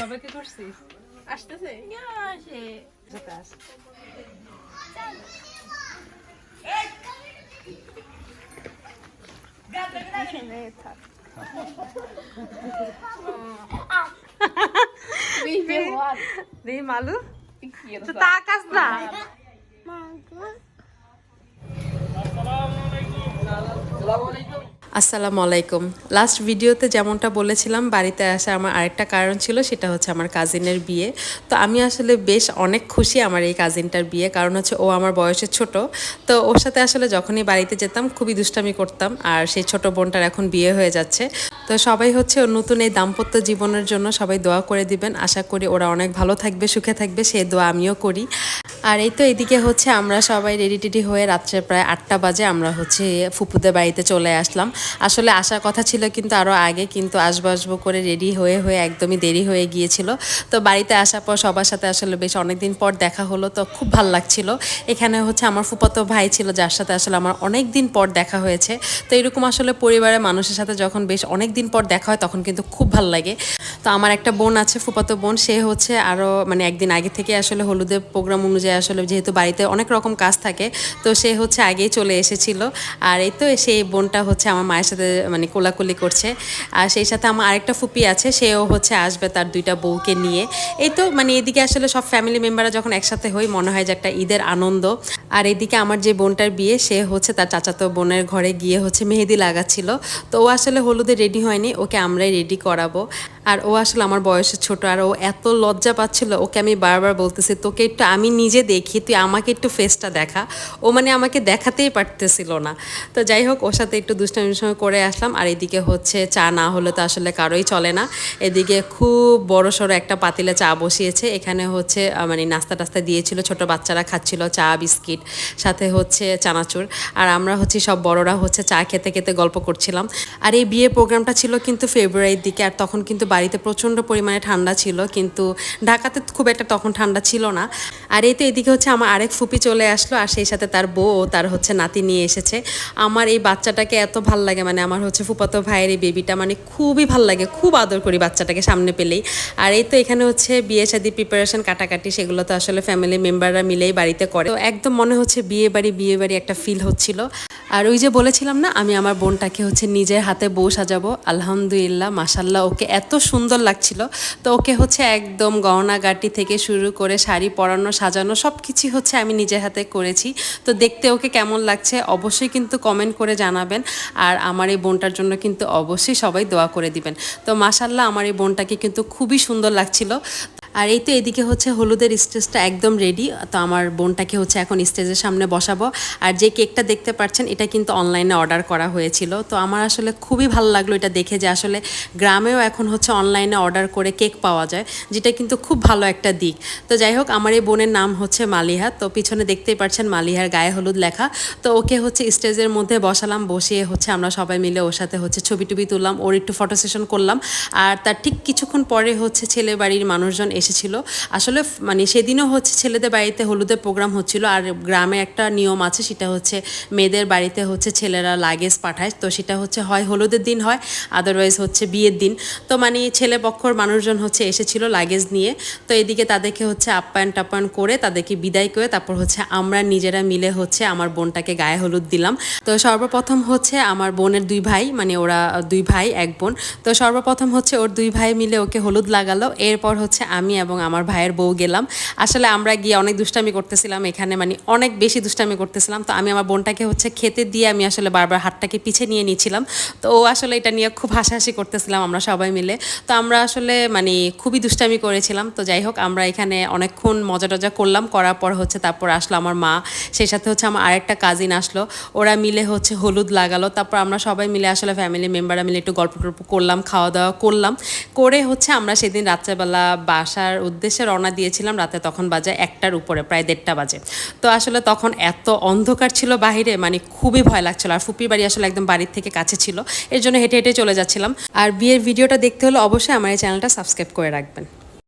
সবাইকে করছিস আসতেছে আস? দেখি মালু তো তাকাস না আসসালামু আলাইকুম লাস্ট ভিডিওতে যেমনটা বলেছিলাম, বাড়িতে আসা আমার আরেকটা কারণ ছিল, সেটা হচ্ছে আমার কাজিনের বিয়ে। তো আমি আসলে বেশ অনেক খুশি আমার এই কাজিনটার বিয়ে, কারণ হচ্ছে ও আমার বয়সে ছোট। তো ওর সাথে আসলে যখনই বাড়িতে যেতাম, খুবই দুষ্টামি করতাম, আর সেই ছোট বোনটার এখন বিয়ে হয়ে যাচ্ছে। তো সবাই হচ্ছে নতুন এই দাম্পত্য জীবনের জন্য সবাই দোয়া করে দিবেন। আশা করি ওরা অনেক ভালো থাকবে, সুখে থাকবে সেই দোয়া আমিও করি। আর এই তো এদিকে হচ্ছে আমরা সবাই রেডি টেডি হয়ে রাত্রে প্রায় আটটা বাজে আমরা হচ্ছে ফুপুদের বাড়িতে চলে আসলাম। আসলে আসার কথা ছিল কিন্তু আরও আগে কিন্তু আসব আসব করে রেডি হয়ে হয়ে একদমই দেরি হয়ে গিয়েছিল। তো বাড়িতে আসার পর সবার সাথে আসলে বেশ অনেকদিন পর দেখা হলো, তো খুব ভালো লাগছিল। এখানে হচ্ছে আমার ফুপাতো ভাই ছিল, যার সাথে আসলে আমার অনেক দিন পর দেখা হয়েছে। তো এরকম আসলে পরিবারের মানুষের সাথে যখন বেশ অনেক দিন পর দেখা হয় তখন কিন্তু খুব ভালো লাগে। তো আমার একটা বোন আছে ফুপাতো বোন, সে হচ্ছে আরও মানে একদিন আগে থেকে আসলে হলুদের প্রোগ্রাম অনুযায়ী আসলে যেহেতু বাড়িতে অনেক রকম কাজ থাকে, তো সে হচ্ছে আগেই চলে এসেছিল। আর এই তো সেই বোনটা হচ্ছে আমার মায়ের সাথে মানে কোলাকুলি করছে। আর সেই সাথে আমার আরেকটা ফুপি আছে, সেও হচ্ছে আসবে তার দুইটা বউকে নিয়ে। এই তো মানে এদিকে আসলে সব ফ্যামিলি মেম্বাররা যখন একসাথে হই, মনে হয় যে একটা ঈদের আনন্দ। আর এদিকে আমার যে বোনটার বিয়ে, সে হচ্ছে তার চাচাতো বোনের ঘরে গিয়ে হচ্ছে মেহেদি লাগাচ্ছিল। তো ও আসলে হলুদে রেডি হয়নি, ওকে আমরাই রেডি করাবো। আর ও আসলে আমার বয়সে ছোট, আর ও এত লজ্জা পাচ্ছিল, ওকে আমি বারবার বলতেছি, তোকে একটু আমি নিজে দেখি, তুই আমাকে একটু ফেসটা দেখা। ও মানে আমাকে দেখাতেই পারতেছিল না। তো যাই হোক, ওর সাথে একটু দুষ্টামির সময় করে আসলাম, আর এদিকে হচ্ছে চা না হলে তো আসলে কারোই চলে না। এদিকে খুব বড় সড়ো একটা পাতিলে চা বসিয়েছে, এখানে হচ্ছে মানে নাস্তা টাস্তা দিয়েছিল, ছোট বাচ্চারা খাচ্ছিল, চা, বিস্কিট, সাথে হচ্ছে চানাচুর। আর আমরা হচ্ছে সব বড়রা হচ্ছে চা খেতে খেতে গল্প করছিলাম। আর এই বিয়ে প্রোগ্রামটা ছিল কিন্তু ফেব্রুয়ারির দিকে, আর তখন কিন্তু বাড়িতে প্রচণ্ড পরিমাণে ঠান্ডা ছিল, কিন্তু ঢাকাতে খুব একটা তখন ঠান্ডা ছিল না। আর এই তো এদিকে হচ্ছে আমার আরেক ফুপি চলে আসলো, আর সেই সাথে তার বউ তার হচ্ছে নাতি নিয়ে এসেছে। আমার এই বাচ্চাটাকে এত ভালো লাগে মানে আমার হচ্ছে ফুপাতো ভাইয়ের এই বেবিটা মানে খুবই ভালো লাগে, খুব আদর করি বাচ্চাটাকে সামনে পেলেই। আর এই তো এখানে হচ্ছে বিয়ে শাদি প্রিপারেশন কাটাকাটি, সেগুলো তো আসলে ফ্যামিলি মেম্বাররা মিলেই বাড়িতে করে। তো একদম মনে হচ্ছে বিয়ে বাড়ি বিয়ে বাড়ি একটা ফিল হচ্ছিল। আর ওই যে বলেছিলাম না, আমি আমার বোনটাকে হচ্ছে নিজের হাতে বউ সাজাবো। আলহামদুলিল্লাহ মাসাল্লাহ ওকে এত সুন্দর লাগছিল। তো ওকে হচ্ছে একদম গহনাগাটি থেকে শুরু করে শাড়ি পরানো, সাজানো সব কিছুই হচ্ছে আমি নিজের হাতে করেছি। তো দেখতে ওকে কেমন লাগছে, অবশ্যই কিন্তু কমেন্ট করে জানাবেন। আর আমার এই বোনটার জন্য কিন্তু অবশ্যই সবাই দোয়া করে দিবেন। তো মাসাল্লাহ আমার এই বোনটাকে কিন্তু খুবই সুন্দর লাগছিল। আর এই তো এদিকে হচ্ছে হলুদের স্টেজটা একদম রেডি তো আমার বোনটাকে হচ্ছে এখন স্টেজের সামনে বসাবো। আর যে কেকটা দেখতে পাচ্ছেন, এটা কিন্তু অনলাইনে অর্ডার করা হয়েছিল। তো আমার আসলে খুবই ভালো লাগল এটা দেখে যে আসলে গ্রামেও এখন হচ্ছে অনলাইনে অর্ডার করে কেক পাওয়া যায়, যেটা কিন্তু খুব ভালো একটা দিক। তো যাই হোক, আমার এই বোনের নাম হচ্ছে মালিহা। তো পিছনে দেখতেই পাচ্ছেন মালিহার গায়ে হলুদ লেখা। তো ওকে হচ্ছে স্টেজের মধ্যে বসালাম, বসিয়ে হচ্ছে আমরা সবাই মিলে ওর সাথে হচ্ছে ছবি টবি তুললাম, ওর একটু ফটো সেশন করলাম। আর তার ঠিক কিছুক্ষণ পরে হচ্ছে ছেলে বাড়ির মানুষজন এসেছিল। আসলে মানে সেদিনও হচ্ছে ছেলেদের বাড়িতে হলুদের প্রোগ্রাম হচ্ছিল আর গ্রামে একটা নিয়ম আছে, সেটা হচ্ছে মেয়েদের বাড়িতে হচ্ছে ছেলেরা লাগেজ পাঠায়। তো সেটা হচ্ছে হয় হলুদের দিন হয় আদারওয়াইজ হচ্ছে বিয়ের দিন। তো মানে ছেলে পক্ষর মানুষজন হচ্ছে এসেছিল লাগেজ নিয়ে। তো এদিকে তাদেরকে হচ্ছে আপ্যায়ন টাপ্যায়ন করে তাদেরকে বিদায় করে তারপর হচ্ছে আমরা নিজেরা মিলে হচ্ছে আমার বোনটাকে গায়ে হলুদ দিলাম। তো সর্বপ্রথম হচ্ছে আমার বোনের দুই ভাই মানে ওরা দুই ভাই, এক বোন। তো সর্বপ্রথম হচ্ছে ওর দুই ভাই মিলে ওকে হলুদ লাগালো। এরপর হচ্ছে আমি এবং আমার ভাইয়ের বউ গেলাম। আসলে আমরা গিয়ে অনেক দুষ্টামি করতেছিলাম এখানে মানে অনেক বেশি দুষ্টামি করতেছিলাম। তো আমি আমার বোনটাকে হচ্ছে খেতে দিয়ে আমি আসলে বারবার হাতটাকে পিছে নিয়ে নিয়েছিলাম। তো ও আসলে এটা নিয়ে খুব হাসাহাসি করতেছিলাম আমরা সবাই মিলে। তো আমরা আসলে মানে খুবই দুষ্টামি করেছিলাম। তো যাই হোক, আমরা এখানে অনেকক্ষণ মজা টজা করলাম। করার পর হচ্ছে তারপর আসলো আমার মা। সেই সাথে হচ্ছে আমার আরেকটা কাজিন আসলো। ওরা মিলে হচ্ছে হলুদ লাগালো। তারপর আমরা সবাই মিলে আসলে ফ্যামিলি মেম্বাররা মিলে একটু গল্প টল্প করলাম, খাওয়া দাওয়া করলাম। করে হচ্ছে আমরা সেদিন রাত্রেবেলা বাসার উদ্দেশ্যে রওনা দিয়েছিলাম, রাতে তখন বাজে একটার উপরে, প্রায় দেড়টা বাজে। তো আসলে তখন এত অন্ধকার ছিল বাহিরে মানে খুবই ভয় লাগছিল। আর ফুপির বাড়ি আসলে একদম বাড়ির থেকে কাছে ছিল। এর জন্য হেঁটে হেঁটে চলে যাচ্ছিলাম। আর বিয়ের ভিডিওটা দেখতে হলে অবশ্যই আমার এই চ্যানেলটা সাবস্ক্রাইব করে রাখবেন।